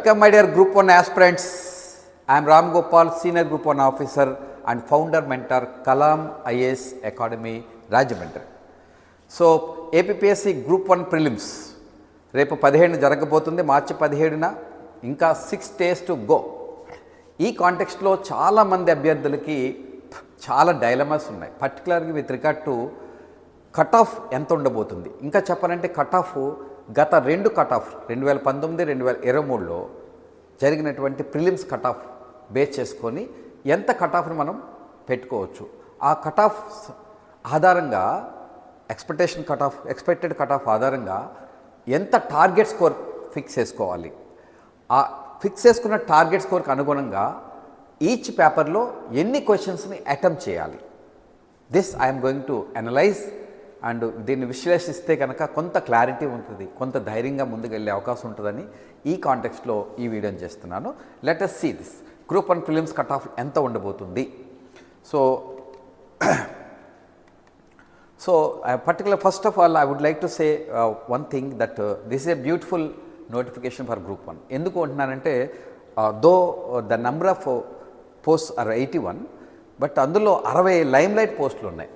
Welcome, my dear Group 1 aspirants. I am Ram Gopal, Senior Group 1 Officer and Founder Mentor, Kalam IAS Academy, Rajahmundry. So APSC group one prelims రేపు పదిహేను జరగబోతుంది మార్చి పదిహేడున. ఇంకా six days to go ఈ కాంటెక్స్ట్లో చాలామంది అభ్యర్థులకి చాలా dilemmas ఉన్నాయి. పర్టికులర్గా with regard to cut off ఎంత ఉండబోతుంది. ఇంకా చెప్పాలంటే కట్ ఆఫ్ గత రెండు కట్ ఆఫ్ రెండు వేల పంతొమ్మిది రెండు వేల ఇరవై మూడులో జరిగినటువంటి ప్రిలిమ్స్ కట్ ఆఫ్ బేస్ చేసుకొని ఎంత కట్ ఆఫ్ని మనం పెట్టుకోవచ్చు? ఆ కట్ ఆఫ్ ఆధారంగా expectation cut off expected cut off ఆధారంగా ఎంత టార్గెట్ స్కోర్ ఫిక్స్ చేసుకోవాలి? ఆ ఫిక్స్ చేసుకున్న టార్గెట్ స్కోర్కి అనుగుణంగా ఈచ్ పేపర్లో ఎన్ని క్వశ్చన్స్ని అటెంప్ట్ చేయాలి? This I'm going to analyse and దీన్ని విశ్లేషిస్తే కనుక కొంత క్లారిటీ ఉంటుంది కొంత ధైర్యంగా ముందుకెళ్ళే అవకాశం ఉంటుందని ఈ కాంటెక్స్ట్లో ఈ వీడియోని చేస్తున్నాను. Let us see this group one prelims cut off ఎంత ఉండబోతుంది? So so particular first of all I would like to say one thing that this a beautiful notification for group one ఎందుకు అంటున్నానంటే though the number of post are eighty one but అందులో అరవై lime light పోస్టులు ఉన్నాయి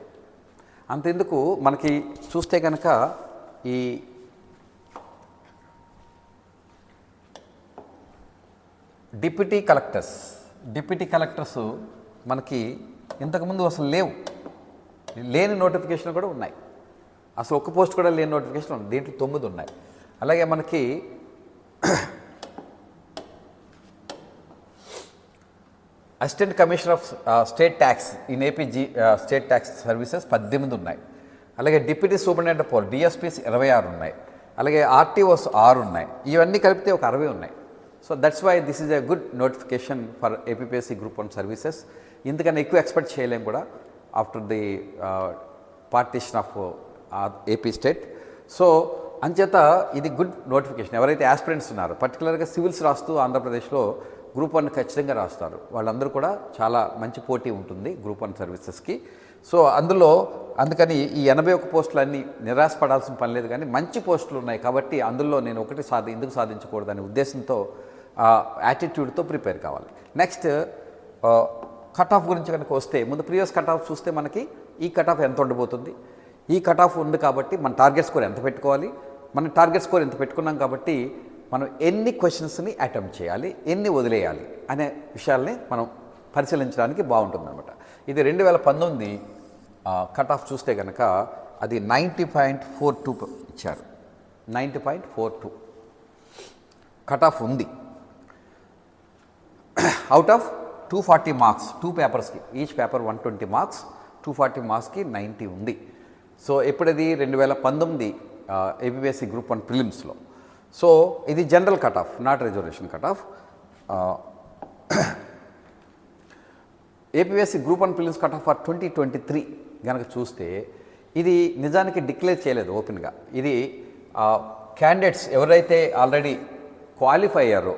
అంతెందుకు మనకి చూస్తే కనుక ఈ డిప్యూటీ కలెక్టర్స్ డిప్యూటీ కలెక్టర్స్ మనకి ఇంతకుముందు అసలు లేవు. లేని నోటిఫికేషన్ కూడా ఉన్నాయి. అసలు ఒక్క పోస్ట్ కూడా లేని నోటిఫికేషన్ ఉంది దీంట్లో తొమ్మిది ఉన్నాయి. అలాగే మనకి assistant commissioner of state tax in AP G state tax services పద్దెనిమిది ఉన్నాయి. అలాగే డిప్యూటీ సూపరింటెండెంట్ పోల్ డిఎస్పీస్ ఇరవై ఆరు ఉన్నాయి. అలాగే ఆర్టీఓస్ ఆరు ఉన్నాయి. ఇవన్నీ కలిపితే ఒక అరవై ఉన్నాయి. So that's why this is a good notification for APPSC group one services ఇందుకని ఎక్కువ ఎక్స్పెక్ట్ చేయలేం కూడా after the partition of AP state so అంచేత ఇది గుడ్ నోటిఫికేషన్ ఎవరైతే ఆస్పిరెంట్స్ ఉన్నారో పర్టికులర్గా సివిల్స్ రాస్తూ ఆంధ్రప్రదేశ్లో గ్రూప్ వన్ ఖచ్చితంగా రాస్తారు. వాళ్ళందరూ కూడా చాలా మంచి పోటీ ఉంటుంది గ్రూప్ వన్ సర్వీసెస్కి. సో అందులో అందుకని ఈ ఎనభై ఒక్క పోస్టులన్నీ నిరాశపడాల్సిన పని లేదు కానీ మంచి పోస్టులు ఉన్నాయి కాబట్టి అందులో నేను ఒకటి సాధి ఎందుకు సాధించకూడదనే ఉద్దేశంతో యాటిట్యూడ్తో ప్రిపేర్ కావాలి. నెక్స్ట్ కట్ ఆఫ్ గురించి కనుక వస్తే ముందు ప్రీవియస్ కట్ ఆఫ్ చూస్తే మనకి ఈ కట్ ఆఫ్ ఎంత ఉండబోతుంది? ఈ కట్ ఆఫ్ ఉంది కాబట్టి మన టార్గెట్ స్కోర్ ఎంత పెట్టుకోవాలి? మన టార్గెట్ స్కోర్ ఎంత పెట్టుకున్నాం కాబట్టి మనం ఎన్ని క్వశ్చన్స్ని అటెంప్ట్ చేయాలి ఎన్ని వదిలేయాలి అనే విషయాల్ని మనం పరిశీలించడానికి బాగుంటుందన్నమాట. ఇది రెండు వేల పంతొమ్మిది కట్ ఆఫ్ చూస్తే కనుక అది నైంటీ పాయింట్ ఫోర్ టూ ఇచ్చారు. Ninety point four two. Cut off ఉంది out of two forty marks two పేపర్స్కి each paper one twenty marks two forty మార్క్స్కి నైంటీ ఉంది. సో ఎప్పుడది? రెండు వేల పంతొమ్మిది ఏబిఎస్సి గ్రూప్ వన్ ప్రిలిమ్స్లో సో ఇది general cut off not reservation cut off APSC group one prelims cut off for twenty twenty three కనుక చూస్తే ఇది నిజానికి డిక్లేర్ చేయలేదు ఓపెన్గా ఇది uh, క్యాండిడేట్స్ ఎవరైతే ఆల్రెడీ క్వాలిఫై అయ్యారో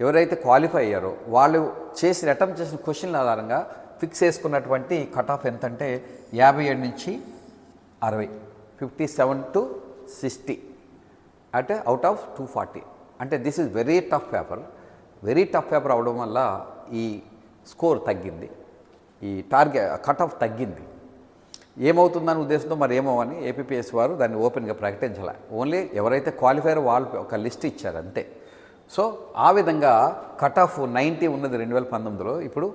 ఎవరైతే క్వాలిఫై అయ్యారో వాళ్ళు చేసిన అటెంప్ట్ చేసిన క్వశ్చన్ల ఆధారంగా ఫిక్స్ చేసుకున్నటువంటి కట్ ఆఫ్ ఎంతంటే యాభై ఏడు నుంచి అరవై fifty seven to sixty at out of two forty అంటే this is very tough paper very tough paper అవడం వల్ల ఈ స్కోర్ తగ్గింది. ఈ టార్గెట్ కట్ ఆఫ్ తగ్గింది. ఏమవుతుందని ఉద్దేశంతో మరి ఏమో అని ఏపీఎస్ వారు దాన్ని ఓపెన్గా ప్రకటించాలి. ఓన్లీ ఎవరైతే క్వాలిఫైర్ వాళ్ళు ఒక లిస్ట్ ఇచ్చారు అంతే. సో ఆ విధంగా కట్ ఆఫ్ నైంటీ ఉన్నది రెండు వేల పంతొమ్మిదిలో ఇప్పుడు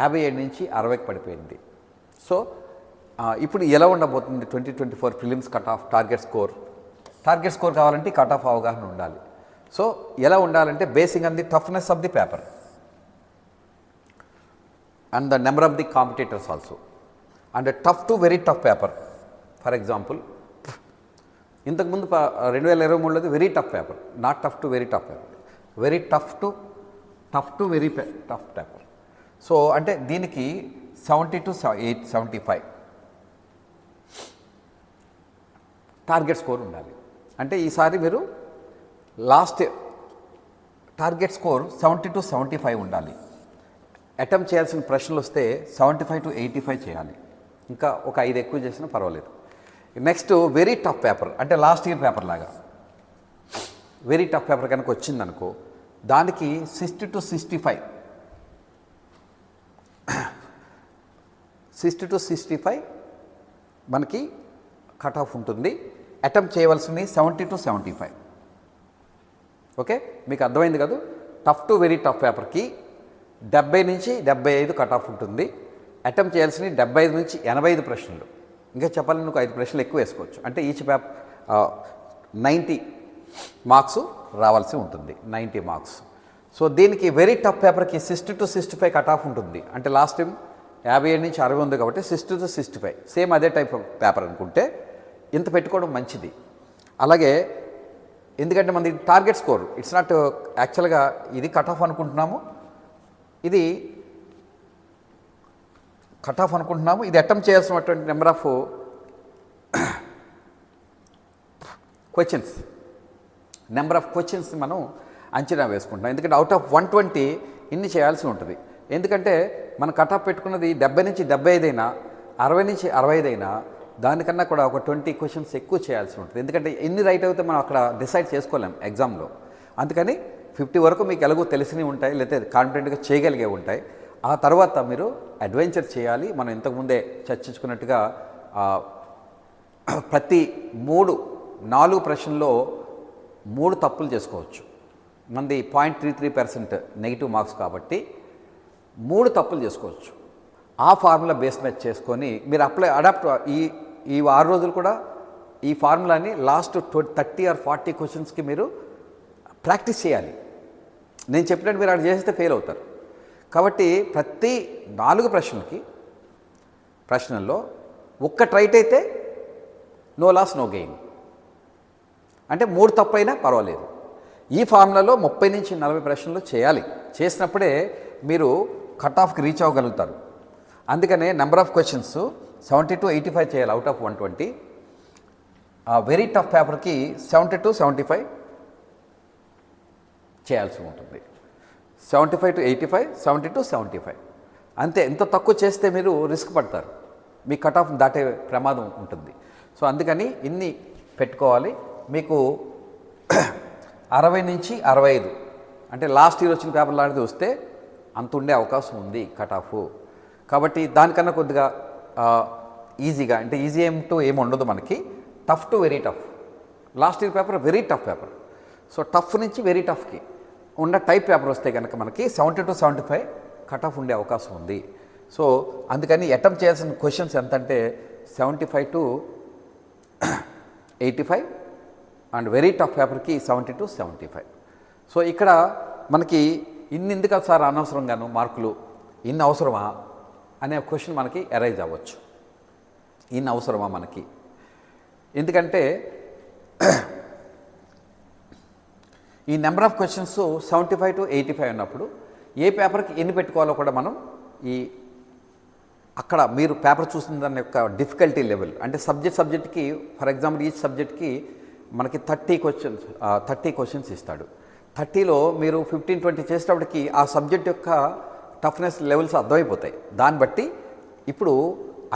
యాభై ఏడు నుంచి అరవైకి పడిపోయింది. సో ఇప్పుడు ఎలా ఉండబోతుంది twenty twenty four prelims cut off target score target score కావాలంటే కట్ ఆఫ్ అవగాహన ఉండాలి. సో ఎలా ఉండాలంటే basing on the toughness of the paper and the number of the competitors also and tough to very tough paper for example ఇంతకుముందు రెండు వేల ఇరవై మూడులోది very tough paper not tough to very tough paper very tough to tough to very tough paper so అంటే దీనికి seventy to eight seventy five target score ఉండాలి. అంటే ఈసారి మీరు last target score seventy to seventy five ఉండాలి. Attempt చేయాల్సిన ప్రశ్నలు వస్తే seventy five to eighty five చేయాలి. ఇంకా ఒక ఐదు ఎక్కువ చేసినా పర్వాలేదు. నెక్స్ట్ వెరీ టఫ్ పేపర్ అంటే లాస్ట్ ఇయర్ పేపర్ లాగా. వెరీ టఫ్ పేపర్ కనుక వచ్చిందనుకో దానికి sixty to sixty five. Sixty to sixty five మనకి కట్ ఆఫ్ ఉంటుంది. అటెంప్ట్ చేయవలసింది seventy to seventy five. Okay? మీకు అర్థమైంది కదా? టఫ్ టు వెరీ టఫ్ పేపర్కి డెబ్బై నుంచి డెబ్బై ఐదు కట్ ఆఫ్ ఉంటుంది. అటెంప్ట్ చేయాల్సినవి డెబ్బై ఐదు నుంచి ఎనభై ఐదు ప్రశ్నలు. ఇంకా చెప్పాలని నువ్వు ఐదు ప్రశ్నలు ఎక్కువ వేసుకోవచ్చు. అంటే ఈచ్ పేపర్ నైంటీ మార్క్స్ రావాల్సి ఉంటుంది. Ninety marks. సో దీనికి వెరీ టఫ్ పేపర్కి sixty to sixty five cut off ఉంటుంది. అంటే లాస్ట్ టైం యాభై ఏడు నుంచి అరవై ఉంది కాబట్టి sixty to sixty five. Same అదే టైప్ ఆఫ్ పేపర్ అనుకుంటే ఇంత పెట్టుకోవడం మంచిది. అలాగే ఎందుకంటే మనది టార్గెట్ స్కోర్ ఇట్స్ నాట్ యాక్చువల్గా ఇది కట్ ఆఫ్ అనుకుంటున్నాము. ఇది కట్ ఆఫ్ అనుకుంటున్నాము. ఇది అటెంప్ట్ చేయాల్సినటువంటి number of questions. Number of questions మనం అంచనా వేసుకుంటాం ఎందుకంటే అవుట్ ఆఫ్ వన్ ట్వంటీ ఇన్ని చేయాల్సి ఉంటుంది. ఎందుకంటే మనం కట్ ఆఫ్ పెట్టుకున్నది డెబ్బై నుంచి డెబ్బై ఐదైనా అరవై నుంచి అరవై ఐదైనా దానికన్నా కూడా ఒక ట్వంటీ క్వశ్చన్స్ ఎక్కువ చేయాల్సి ఉంటుంది. ఎందుకంటే ఎన్ని రైట్ అయితే మనం అక్కడ డిసైడ్ చేసుకోలేం ఎగ్జామ్లో. అందుకని ఫిఫ్టీ వరకు మీకు ఎలాగో తెలిసినవి ఉంటాయి లేకపోతే కాన్ఫిడెంట్గా చేయగలిగే ఉంటాయి. ఆ తర్వాత మీరు అడ్వెంచర్ చేయాలి. మనం ఇంతకుముందే చర్చించుకున్నట్టుగా ప్రతి మూడు నాలుగు ప్రశ్నల్లో మూడు తప్పులు చేసుకోవచ్చు. మంది point three three percent negative marks కాబట్టి మూడు తప్పులు చేసుకోవచ్చు. ఆ ఫార్ములా బేస్ మ్యాచ్ చేసుకొని మీరు అప్లై అడాప్ట్ ఈ ఈ ఆరు రోజులు కూడా ఈ ఫార్ములాని లాస్ట్ థర్టీ ఆర్ ఫార్టీ క్వశ్చన్స్కి మీరు ప్రాక్టీస్ చేయాలి. నేను చెప్పినట్టు మీరు అక్కడ చేస్తే ఫెయిల్ అవుతారు. కాబట్టి ప్రతి నాలుగు ప్రశ్నలకి ప్రశ్నల్లో ఒక్క ట్రైట్ అయితే నో లాస్ నో గెయిన్. అంటే మూడు తప్పైనా పర్వాలేదు. ఈ ఫార్ములాలో ముప్పై నుంచి నలభై ప్రశ్నలు చేయాలి. చేసినప్పుడే మీరు కట్ ఆఫ్కి రీచ్ అవ్వగలుగుతారు. అందుకనే number of questions seventy to eighty five చేయాలి out of one twenty very tough పేపర్కి సెవెంటీ టు సెవెంటీ ఫైవ్ చేయాల్సి ఉంటుంది. Seventy five to eighty five seventy to seventy five. అంతే ఎంత తక్కువ చేస్తే మీరు రిస్క్ పడతారు. మీ కట్ ఆఫ్ దాటే ప్రమాదం ఉంటుంది. సో అందుకని ఇన్ని పెట్టుకోవాలి. మీకు అరవై నుంచి అరవై ఐదు అంటే లాస్ట్ ఇయర్ వచ్చిన పేపర్ లాంటిది వస్తే అంత ఉండే అవకాశం ఉంది కట్ ఆఫ్ కాబట్టి దానికన్నా కొద్దిగా ఈజీగా అంటే ఈజీ ఏం టు ఏమి ఉండదు మనకి. Tough to very tough last year paper very tough paper so tough నుంచి వెరీ టఫ్కి ఉన్న టైప్ పేపర్ వస్తే కనుక మనకి seventy to seventy five cut off ఉండే అవకాశం ఉంది. సో అందుకని అటెంప్ట్ చేయాల్సిన క్వశ్చన్స్ ఎంతంటే seventy five to eighty five and very tough పేపర్కి seventy to seventy five so ఇక్కడ మనకి ఇన్ని ఎందుకు సార్ అనవసరంగాను మార్కులు? ఇన్ని అవసరమా? అనే క్వశ్చన్ మనకి అరైజ్ అవ్వచ్చు. ఇన్ అవసరమా మనకి? ఎందుకంటే ఈ number of questions seventy five to eighty five ఉన్నప్పుడు ఏ పేపర్కి ఎన్ని పెట్టుకోవాలో కూడా మనం ఈ అక్కడ మీరు పేపర్ చూసిన దాని యొక్క డిఫికల్టీ లెవెల్ అంటే సబ్జెక్ట్ సబ్జెక్ట్కి ఫర్ ఎగ్జాంపుల్ ఈచ్ సబ్జెక్ట్కి మనకి థర్టీ క్వశ్చన్స్ థర్టీ క్వశ్చన్స్ ఇస్తాడు. థర్టీలో మీరు ఫిఫ్టీన్ ట్వంటీ చేసేటప్పటికి ఆ సబ్జెక్ట్ యొక్క టఫ్నెస్ లెవెల్స్ అర్థమైపోతాయి. దాన్ని బట్టి ఇప్పుడు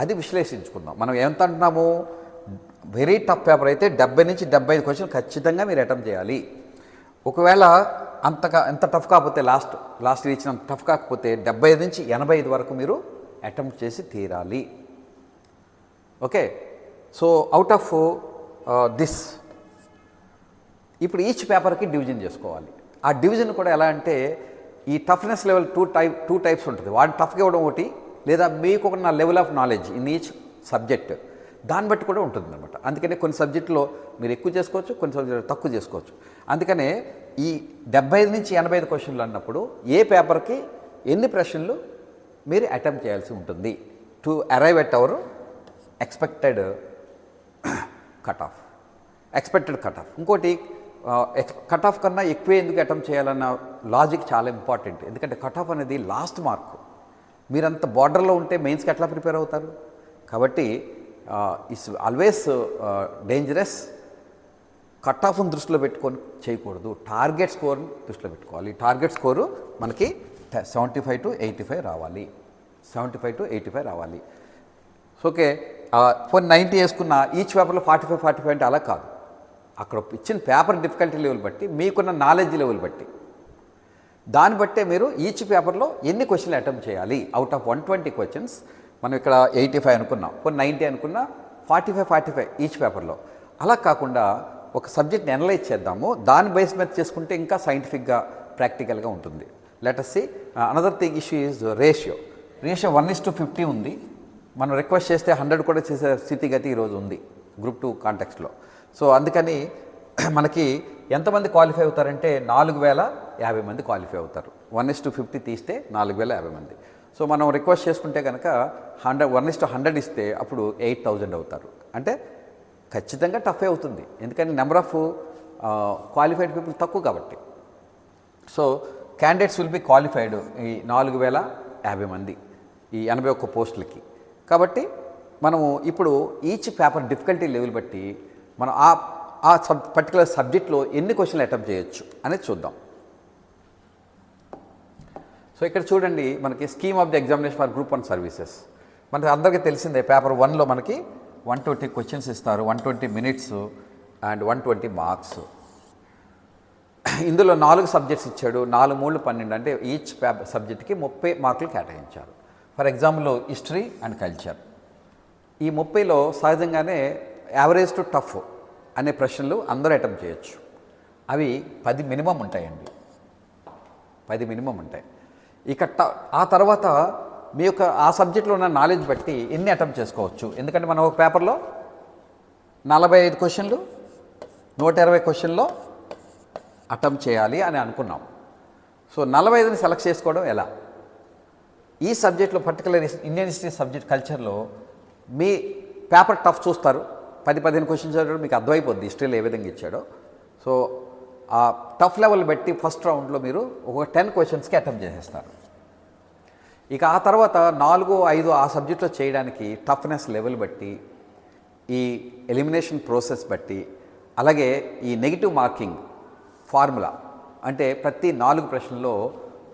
అది విశ్లేషించుకుందాం. మనం ఎంత అంటున్నాము? వెరీ టఫ్ పేపర్ అయితే డెబ్బై నుంచి డెబ్బై ఐదు క్వశ్చన్ ఖచ్చితంగా మీరు అటెంప్ట్ చేయాలి. ఒకవేళ అంతగా ఎంత టఫ్ కాకపోతే లాస్ట్ లాస్ట్ ఇచ్చిన టఫ్ కాకపోతే డెబ్బై ఐదు నుంచి ఎనభై ఐదు వరకు మీరు అటెంప్ట్ చేసి తీరాలి. Okay? So out of this ఇప్పుడు ఈచ్ పేపర్కి డివిజన్ చేసుకోవాలి. ఆ డివిజన్ కూడా ఎలా అంటే ఈ toughness level two type two types ఉంటుంది. వాడు టఫ్గా ఇవ్వడం ఒకటి లేదా మీకు ఒక నా level of knowledge in each subject దాన్ని బట్టి కూడా ఉంటుంది అనమాట అందుకనే కొన్ని సబ్జెక్టులో మీరు ఎక్కువ చేసుకోవచ్చు కొన్ని సబ్జెక్టులో తక్కువ చేసుకోవచ్చు. అందుకనే ఈ డెబ్బై ఐదు నుంచి ఎనభై ఐదు క్వశ్చన్లు అన్నప్పుడు ఏ పేపర్కి ఎన్ని ప్రశ్నలు మీరు అటెంప్ట్ చేయాల్సి ఉంటుంది to arrive at our expected cut off expected cut off ఇంకోటి కట్ ఆఫ్ కన్నా ఎక్కువ ఎందుకు అటెంప్ట్ చేయాలన్న లాజిక్ చాలా ఇంపార్టెంట్ ఎందుకంటే కట్ ఆఫ్ అనేది లాస్ట్ మార్క్ మీరంత బార్డర్లో ఉంటే మెయిన్స్కి ఎట్లా ప్రిపేర్ అవుతారు? కాబట్టి ఇట్స్ ఆల్వేస్ డేంజరస్ కట్ ఆఫ్ని దృష్టిలో పెట్టుకొని చేయకూడదు. టార్గెట్ స్కోర్ని దృష్టిలో పెట్టుకోవాలి. టార్గెట్ స్కోరు మనకి seventy five to eighty five రావాలి. Seventy five to eighty five రావాలి ఓకే ఫోన్ నైంటీ వేసుకున్న ఈచ్ పేపర్లో ఫార్టీ ఫైవ్ ఫార్టీ ఫైవ్ అంటే అలా కాదు. అక్కడ ఇచ్చిన పేపర్ డిఫికల్టీ లెవెల్ బట్టి మీకున్న నాలెడ్జ్ లెవెల్ బట్టి. దాన్ని బట్టే మీరు ఈచ్ పేపర్లో ఎన్ని క్వశ్చన్లు అటెంప్ట్ చేయాలి? Out of one twenty questions మనం ఇక్కడ ఎయిటీ ఫైవ్ అనుకున్నాం కొన్ని నైంటీ అనుకున్నా forty five forty five each పేపర్లో. అలా కాకుండా ఒక సబ్జెక్ట్ని అనలైజ్ చేద్దాము దాని బేస్ మీద చేసుకుంటే ఇంకా సైంటిఫిక్గా ప్రాక్టికల్గా ఉంటుంది. Let us see another thing issue is ratio ratio one is to fifty ఉంది. మనం రిక్వెస్ట్ చేస్తే హండ్రెడ్ కూడా చేసే స్థితిగతి ఈరోజు ఉంది గ్రూప్ టూ కాంటెక్స్లో సో అందుకని మనకి ఎంతమంది క్వాలిఫై అవుతారంటే నాలుగు వేల యాభై మంది క్వాలిఫై అవుతారు. వన్ ఇస్ టు ఫిఫ్టీ తీస్తే నాలుగు వేల యాభై మంది. సో మనం రిక్వెస్ట్ చేసుకుంటే కనుక hundred one is to hundred ఇస్తే అప్పుడు ఎయిట్ థౌజండ్ అవుతారు. అంటే ఖచ్చితంగా టఫే అవుతుంది. ఎందుకంటే నెంబర్ ఆఫ్ క్వాలిఫైడ్ పీపుల్ తక్కువ కాబట్టి. So candidates will be qualified ఈ నాలుగు వేల యాభై మంది ఈ ఎనభై ఒక్క పోస్టులకి. కాబట్టి మనము ఇప్పుడు ఈచ్ పేపర్ డిఫికల్టీ లెవెల్ బట్టి మనం ఆ ఆ సబ్ పర్టికులర్ సబ్జెక్ట్లో ఎన్ని క్వశ్చన్లు అటెంప్ట్ చేయొచ్చు అనేది చూద్దాం. సో ఇక్కడ చూడండి మనకి scheme of the examination for group one services మనకి అందరికీ తెలిసిందే పేపర్ వన్లో మనకి వన్ ట్వంటీ క్వశ్చన్స్ ఇస్తారు one twenty minutes and one twenty marks ఇందులో నాలుగు సబ్జెక్ట్స్ ఇచ్చాడు నాలుగు మూడు పన్నెండు అంటే ఈచ్ పేపర్ సబ్జెక్ట్కి ముప్పై మార్కులు కేటాయించారు. For example history and culture ఈ ముప్పైలో సహజంగానే యావరేజ్ టు టఫ్ అనే ప్రశ్నలు అందరూ అటెంప్ట్ చేయొచ్చు. అవి పది మినిమం ఉంటాయండి. పది మినిమం ఉంటాయి. ఇక ట ఆ తర్వాత మీ యొక్క ఆ సబ్జెక్ట్లో ఉన్న నాలెడ్జ్ బట్టి ఎన్ని అటెంప్ట్ చేసుకోవచ్చు? ఎందుకంటే మనం ఒక పేపర్లో నలభై ఐదు క్వశ్చన్లు నూట ఇరవై క్వశ్చన్లో అటెంప్ట్ చేయాలి అని అనుకున్నాం. సో నలభై ఐదుని సెలెక్ట్ చేసుకోవడం ఎలా? ఈ సబ్జెక్ట్లో పర్టికులర్ ఇండియన్ హిస్టరీ సబ్జెక్ట్ కల్చర్లో మీ పేపర్ టఫ్ చూస్తారు పది పదిహేను క్వశ్చన్స్ చదవడం మీకు అర్థమైపోద్ది హిస్టరీలో ఏ విధంగా ఇచ్చాడో. సో ఆ టఫ్ లెవెల్ బట్టి ఫస్ట్ రౌండ్లో మీరు ఒక టెన్ క్వశ్చన్స్కి అటెంప్ట్ చేసేస్తారు. ఇక ఆ తర్వాత నాలుగు ఐదు ఆ సబ్జెక్ట్లో చేయడానికి టఫ్నెస్ లెవెల్ బట్టి ఈ ఎలిమినేషన్ ప్రాసెస్ బట్టి అలాగే ఈ నెగిటివ్ మార్కింగ్ ఫార్ములా అంటే ప్రతి నాలుగు ప్రశ్నల్లో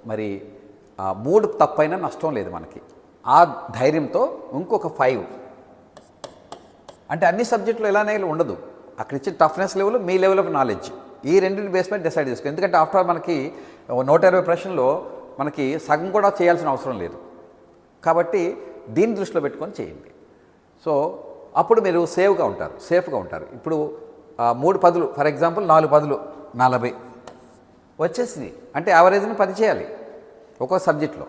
మరి మూడు తప్పైనా నష్టం లేదు మనకి. ఆ ధైర్యంతో ఇంకొక ఫైవ్ అంటే అన్ని సబ్జెక్టులు ఎలానే ఉండదు. అక్కడ ఇచ్చిన టఫ్నెస్ లెవెల్ మీ లెవెల్ ఆఫ్ నాలెడ్జ్ ఈ రెండింటి బేస్ మీద డిసైడ్ చేసుకో. ఎందుకంటే ఆఫ్టర్ మనకి నూట ఇరవై ప్రశ్నలో మనకి సగం కూడా చేయాల్సిన అవసరం లేదు. కాబట్టి దీన్ని దృష్టిలో పెట్టుకొని చేయండి. సో అప్పుడు మీరు సేఫ్గా ఉంటారు సేఫ్గా ఉంటారు. ఇప్పుడు మూడు పదులు ఫర్ ఎగ్జాంపుల్ నాలుగు పదులు నలభై. వచ్చేసింది అంటే యావరేజ్ని పది చేయాలి ఒక్కో సబ్జెక్ట్లో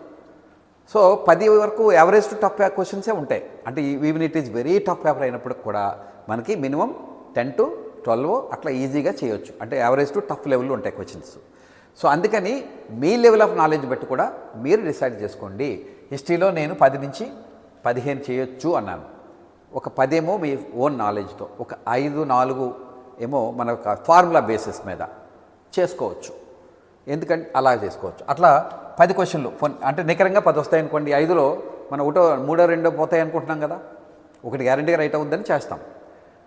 సో పది వరకు యావరేజ్ టు టఫ్ క్వశ్చన్సే ఉంటాయి. అంటే even it is very tough paper అయినప్పటికి కూడా మనకి మినిమం టెన్ టు ట్వెల్వ్ అట్లా ఈజీగా చేయొచ్చు. అంటే యావరేజ్ టు టఫ్ లెవెల్లో ఉంటాయి క్వశ్చన్స్ సో అందుకని మీ లెవెల్ ఆఫ్ నాలెడ్జ్ బట్టి కూడా మీరు డిసైడ్ చేసుకోండి. హిస్టరీలో నేను పది నుంచి పదిహేను చేయొచ్చు అన్నాను. ఒక పదేమో మీ ఓన్ నాలెడ్జ్తో ఒక ఐదు నాలుగు ఏమో మన ఒక ఫార్ములా బేసిస్ మీద చేసుకోవచ్చు. ఎందుకంటే అలా చేసుకోవచ్చు. అట్లా పది క్వశ్చన్లు. ఫోన్ అంటే నికరంగా పది వస్తాయి అనుకోండి. ఐదులో మనం ఒకటో మూడో రెండో పోతాయి అనుకుంటున్నాం కదా. ఒకటి గ్యారంటీగా రైట్ అవుద్దని చేస్తాం.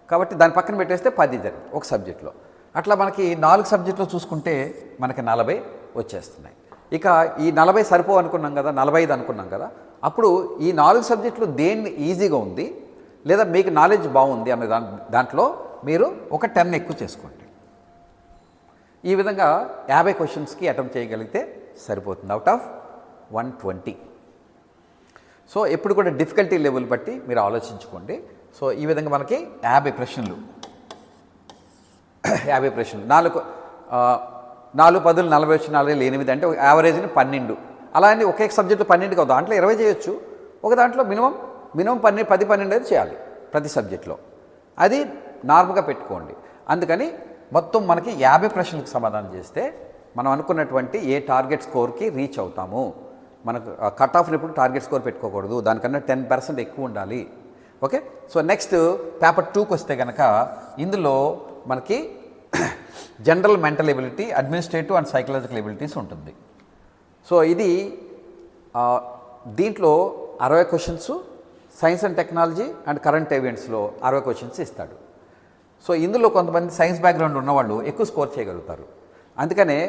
కాబట్టి దాని పక్కన పెట్టేస్తే పది జరిగి ఒక సబ్జెక్ట్లో అట్లా మనకి నాలుగు సబ్జెక్టులు చూసుకుంటే మనకి నలభై వచ్చేస్తున్నాయి. ఇక ఈ నలభై సరిపో అనుకున్నాం కదా నలభై ఐదు అనుకున్నాం కదా అప్పుడు ఈ నాలుగు సబ్జెక్టులు దేన్ని ఈజీగా ఉంది లేదా మీకు నాలెడ్జ్ బాగుంది అనే దాని దాంట్లో మీరు ఒక టెన్ ఎక్కువ చేసుకోండి. ఈ విధంగా యాభై క్వశ్చన్స్కి అటెంప్ట్ చేయగలిగితే సరిపోతుంది. Out of one twenty. So ఎప్పుడు కూడా డిఫికల్టీ లెవెల్ బట్టి మీరు ఆలోచించుకోండి. సో ఈ విధంగా మనకి యాభై ప్రశ్నలు. యాభై ప్రశ్నలు. నాలుగు నాలుగు పదులు నలభై వచ్చి వేలు ఎనిమిది అంటే యావరేజ్ని పన్నెండు. అలా అని ఒకే సబ్జెక్టు పన్నెండు కాదు. దాంట్లో ఇరవై చేయొచ్చు. ఒక దాంట్లో మినిమం మినిమం పన్నెండు పది పన్నెండు అయితే చేయాలి ప్రతి సబ్జెక్ట్లో. అది నార్మల్గా పెట్టుకోండి. అందుకని మొత్తం మనకి యాభై ప్రశ్నలకు సమాధానం చేస్తే మనం అనుకున్నటువంటి ఏ టార్గెట్ స్కోర్కి రీచ్ అవుతాము. మనకు కట్ ఆఫ్ని ఎప్పుడు టార్గెట్ స్కోర్ పెట్టుకోకూడదు. దానికన్నా టెన్ పర్సెంట్ ఎక్కువ ఉండాలి. ఓకే సో నెక్స్ట్ పేపర్ టూకి వస్తే కనుక ఇందులో మనకి general mental ability administrative and psychological abilities ఉంటుంది. సో ఇది దీంట్లో అరవై questions science and technology and current ఈవెంట్స్లో అరవై క్వశ్చన్స్ ఇస్తాడు. సో ఇందులో కొంతమంది సైన్స్ బ్యాక్గ్రౌండ్ ఉన్నవాళ్ళు ఎక్కువ స్కోర్ చేయగలుగుతారు. అందుకనే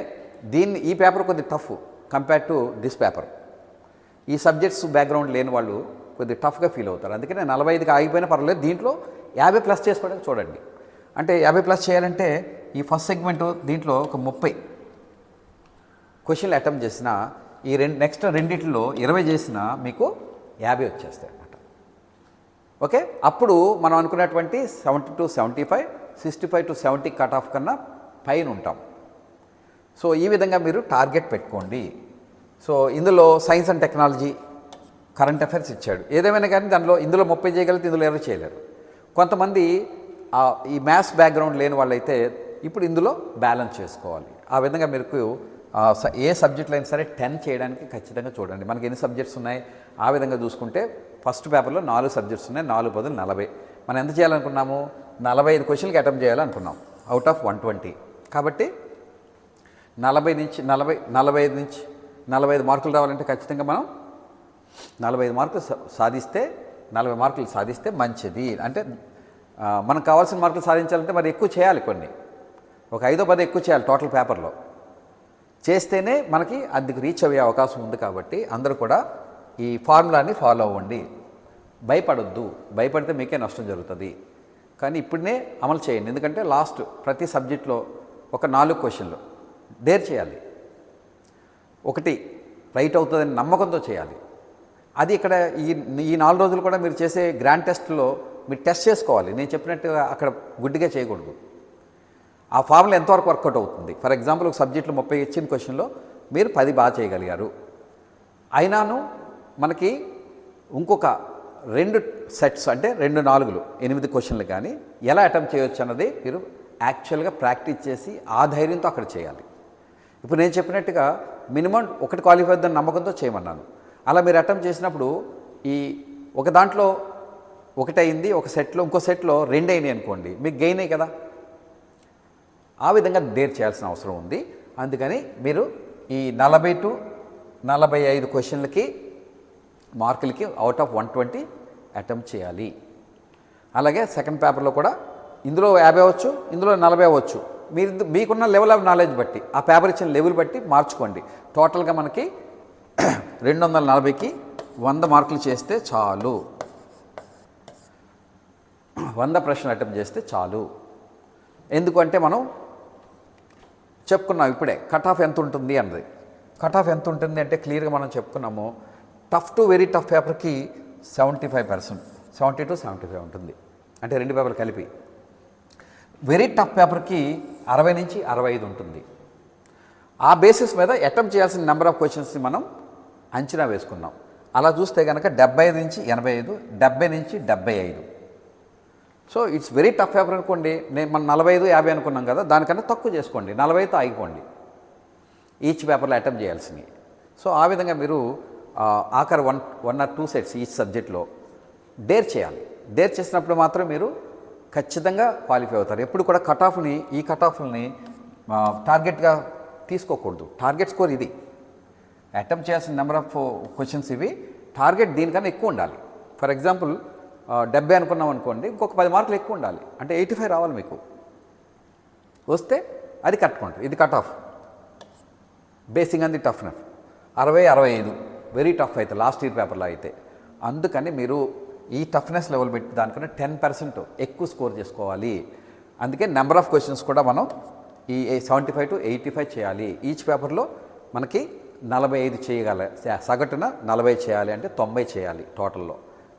దీన్ని ఈ పేపర్ కొద్ది tough compare to this paper ఈ సబ్జెక్ట్స్ బ్యాక్గ్రౌండ్ లేని వాళ్ళు కొద్దిగా టఫ్గా ఫీల్ అవుతారు. అందుకనే నలభై ఐదుకి ఆగిపోయినా పర్వాలేదు. దీంట్లో యాభై ప్లస్ చేసుకోవడానికి చూడండి. అంటే యాభై ప్లస్ చేయాలంటే ఈ ఫస్ట్ సెగ్మెంట్ దీంట్లో ఒక ముప్పై క్వశ్చన్లు అటెంప్ట్ చేసిన ఈ రెండు నెక్స్ట్ రెండిట్లో ఇరవై చేసిన మీకు యాభై వచ్చేస్తాయి. ఓకే? అప్పుడు మనం అనుకున్నటువంటి seventy to seventy five sixty five to seventy cut off కన్నా పైన ఉంటాం. సో ఈ విధంగా మీరు టార్గెట్ పెట్టుకోండి. సో ఇందులో science and technology current affairs ఇచ్చాడు. ఏదేమైనా కానీ దానిలో ఇందులో ముప్పై చేయగలిగితే ఇందులో ఎవరు చేయలేరు. కొంతమంది ఈ మ్యాథ్స్ బ్యాక్గ్రౌండ్ లేని వాళ్ళైతే ఇప్పుడు ఇందులో బ్యాలెన్స్ చేసుకోవాలి. ఆ విధంగా మీకు ఏ సబ్జెక్టులు అయినా సరే టెన్ చేయడానికి ఖచ్చితంగా చూడండి. మనకి ఎన్ని సబ్జెక్ట్స్ ఉన్నాయి? ఆ విధంగా చూసుకుంటే ఫస్ట్ పేపర్లో నాలుగు సబ్జెక్ట్స్ ఉన్నాయి. నాలుగు పదులు నలభై. మనం ఎంత చేయాలనుకున్నాము? నలభై ఐదు క్వశ్చన్కి attempt చేయాలనుకున్నాం. Out of one twenty. కాబట్టి నలభై నుంచి నలభై నలభై ఐదు నుంచి నలభై ఐదు మార్కులు రావాలంటే ఖచ్చితంగా మనం నలభై ఐదు మార్కులు సాధిస్తే నలభై మార్కులు సాధిస్తే మంచిది. అంటే మనకు కావాల్సిన మార్కులు సాధించాలంటే మరి ఎక్కువ చేయాలి కొన్ని. ఒక ఐదో పది ఎక్కువ చేయాలి టోటల్ పేపర్లో. చేస్తేనే మనకి అందుకు రీచ్ అయ్యే అవకాశం ఉంది కాబట్టి అందరూ కూడా ఈ ఫార్ములాని ఫాలో అవ్వండి. భయపడొద్దు. భయపడితే మీకే నష్టం జరుగుతుంది. కానీ ఇప్పుడే అమలు చేయండి. ఎందుకంటే లాస్ట్ ప్రతి సబ్జెక్ట్లో ఒక నాలుగు క్వశ్చన్లు డేర్ చేయాలి. ఒకటి రైట్ అవుతుందని నమ్మకంతో చేయాలి. అది ఇక్కడ ఈ ఈ నాలుగు రోజులు కూడా మీరు చేసే గ్రాండ్ టెస్ట్లో మీరు టెస్ట్ చేసుకోవాలి. నేను చెప్పినట్టుగా అక్కడ గుడ్డిగా చేయకూడదు. ఆ ఫార్ములా ఎంతవరకు వర్కౌట్ అవుతుంది? ఫర్ ఎగ్జాంపుల్ ఒక సబ్జెక్టులో ముప్పై ఇచ్చిన క్వశ్చన్లో మీరు పది బాగా చేయగలిగారు. అయినాను మనకి ఇంకొక రెండు సెట్స్ అంటే రెండు నాలుగులు ఎనిమిది క్వశ్చన్లు కానీ ఎలా అటెంప్ట్ చేయొచ్చు అన్నది మీరు యాక్చువల్గా ప్రాక్టీస్ చేసి ఆ ధైర్యంతో అక్కడ చేయాలి. ఇప్పుడు నేను చెప్పినట్టుగా మినిమం ఒకటి క్వాలిఫై అవుతుందని నమ్మకంతో చేయమన్నాను. అలా మీరు అటెంప్ట్ చేసినప్పుడు ఈ ఒక దాంట్లో ఒకటి అయింది ఒక సెట్లో ఇంకో సెట్లో రెండు అయినాయి అనుకోండి మీకు గెయిన్ అయ్యి కదా? ఆ విధంగా దేర్ చేయాల్సిన అవసరం ఉంది. అందుకని మీరు ఈ నలభై టు నలభై ఐదు క్వశ్చన్లకి మార్కులకి out of one twenty attempt చేయాలి. అలాగే సెకండ్ పేపర్లో కూడా ఇందులో యాభై అవ్వచ్చు ఇందులో నలభై అవ్వచ్చు. మీరు మీకున్న లెవెల్ ఆఫ్ నాలెడ్జ్ బట్టి ఆ పేపర్ ఇచ్చిన లెవెల్ బట్టి మార్చుకోండి. టోటల్గా మనకి రెండు వందల నలభైకి వంద మార్కులు చేస్తే చాలు. వంద ప్రశ్నలు అటెంప్ట్ చేస్తే చాలు. ఎందుకంటే మనం చెప్పుకున్నాం ఇప్పుడే కట్ ఆఫ్ ఎంత ఉంటుంది అన్నది. కట్ ఆఫ్ ఎంత ఉంటుంది అంటే క్లియర్గా మనం చెప్పుకున్నాము టఫ్ టు వెరీ టఫ్ పేపర్కి seventy five percent seventy to seventy five ఉంటుంది. అంటే రెండు పేపర్లు కలిపి. వెరీ టఫ్ పేపర్కి అరవై నుంచి అరవై ఐదు ఉంటుంది. ఆ బేసిస్ మీద అటెంప్ట్ చేయాల్సిన నెంబర్ ఆఫ్ క్వశ్చన్స్ని మనం అంచనా వేసుకున్నాం. అలా చూస్తే కనుక డెబ్బై ఐదు నుంచి ఎనభై ఐదు డెబ్బై నుంచి డెబ్బై ఐదు. So it's very tough paper అనుకోండి నేను మన నలభై ఐదు యాభై అనుకున్నాం కదా దానికన్నా తక్కువ చేసుకోండి నలభై ఐదు ఆగిపోండి. ఈచ్ పేపర్లో అటెంప్ట్ చేయాల్సినవి. సో ఆ విధంగా మీరు ఆఖర్ ఆఖరి one one or two sets each సబ్జెక్ట్లో డేర్ చేయాలి. డేర్ చేసినప్పుడు మాత్రం మీరు ఖచ్చితంగా క్వాలిఫై అవుతారు. ఎప్పుడు కూడా కట్ ఆఫ్ని ఈ కట్ ఆఫ్ని టార్గెట్గా తీసుకోకూడదు. టార్గెట్ స్కోర్ ఇది. అటెంప్ట్ చేయాల్సిన నెంబర్ ఆఫ్ క్వశ్చన్స్ ఇవి. టార్గెట్ దీనికన్నా ఎక్కువ ఉండాలి. ఫర్ ఎగ్జాంపుల్ డెబ్బై అనుకున్నాం అనుకోండి ఇంకొక పది మార్కులు ఎక్కువ ఉండాలి. అంటే ఎయిటీ ఫైవ్ రావాలి మీకు. వస్తే అది కట్టుకోండి ఇది కట్ ఆఫ్ బేసింగ్ అంది టఫ్నెస్ అరవై అరవై ఐదు. వెరీ టఫ్ అయితే లాస్ట్ ఇయర్ పేపర్లో అయితే. అందుకని మీరు ఈ టఫ్నెస్ లెవెల్ పెట్టి దానికన్నా టెన్ పర్సెంట్ ఎక్కువ స్కోర్ చేసుకోవాలి. అందుకే నెంబర్ ఆఫ్ క్వశ్చన్స్ కూడా మనం ఈ seventy five to eighty five చేయాలి ఈచ్ పేపర్లో మనకి నలభై ఐదు చేయగల సగటున నలభై చేయాలి అంటే తొంభై చేయాలి టోటల్లో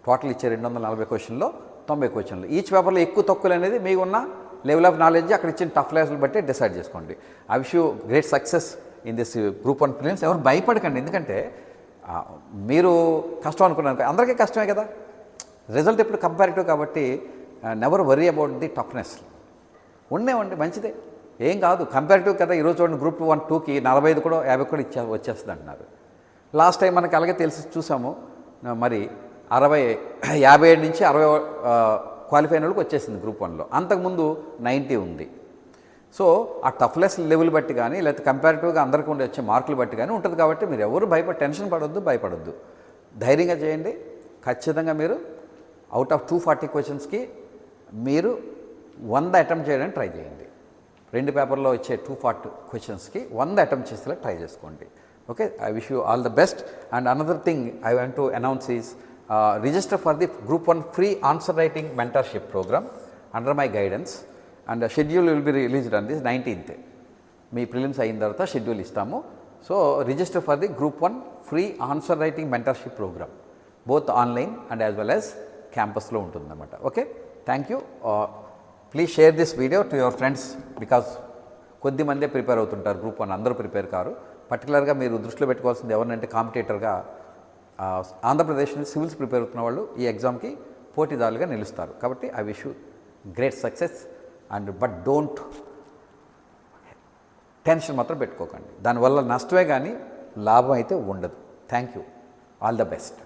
టోటల్ ఇచ్చే రెండు వందల నలభై క్వశ్చన్లో తొంభై క్వశ్చన్లు ఈచ్ పేపర్లో ఎక్కువ తక్కువలు అనేది మీకు ఉన్న లెవెల్ ఆఫ్ నాలెడ్జ్ అక్కడ ఇచ్చిన టఫ్ లెవెల్ బట్టి డిసైడ్ చేసుకోండి. I wish you great success in this group one prelims ఎవరు భయపడకండి. ఎందుకంటే మీరు కష్టం అనుకున్నారు. అందరికీ కష్టమే కదా. రిజల్ట్ ఇప్పుడు కంపారిటివ్ కాబట్టి never worry about the toughness ఉండేవండి మంచిదే. ఏం కాదు. కంపారిటివ్ కదా. ఈరోజు చూడండి గ్రూప్ వన్ టూకి నలభై ఐదు కూడా యాభై కూడా ఇచ్చే వచ్చేస్తుంది అంటున్నారు. లాస్ట్ టైం మనకి అలాగే తెలిసి చూసాము. మరి అరవై యాభై ఏడు నుంచి అరవై క్వాలిఫై వాళ్ళకి వచ్చేసింది గ్రూప్ వన్లో అంతకుముందు నైంటీ ఉంది. సో ఆ టఫ్నెస్ లెవెల్ బట్టి కానీ లేకపోతే కంపారిటివ్గా అందరికీ ఉండే వచ్చే మార్కులు బట్టి కానీ ఉంటుంది కాబట్టి మీరు ఎవరు భయపడ టెన్షన్ పడొద్దు భయపడొద్దు. ధైర్యంగా చేయండి. ఖచ్చితంగా మీరు అవుట్ ఆఫ్ టూ ఫార్టీ క్వశ్చన్స్కి మీరు వంద అటెంప్ట్ చేయడానికి ట్రై చేయండి. రెండు పేపర్లో వచ్చే టూ ఫార్టీ క్వశ్చన్స్కి వంద అటెంప్ట్ చేసేలా ట్రై చేసుకోండి. Okay I wish you all the best and another thing I want to announce is register for the group one free answer writing mentorship programme under my guidance and schedule will be released on this nineteenth me prelims అయిన తర్వాత schedule ఇస్తాము. So register for the group one free answer writing mentorship programme both online and as well as క్యాంపస్లో ఉంటుందన్నమాట. Okay thank you please share this video to your friends because కొద్ది మందే prepare అవుతుంటారు. Group one అందరూ prepare కారు. పర్టికులర్గా మీరు దృష్టిలో పెట్టుకోవాల్సింది ఎవరినంటే కాంపిటేటర్గా ఆంధ్రప్రదేశ్ నుంచి సివిల్స్ ప్రిపేర్ అవుతున్న వాళ్ళు ఈ ఎగ్జామ్కి పోటీదారులుగా నిలుస్తారు. కాబట్టి I wish you great success and but don't tension మాత్రం పెట్టుకోకండి. దానివల్ల నష్టమే కానీ లాభం అయితే ఉండదు. Thank you. All the best.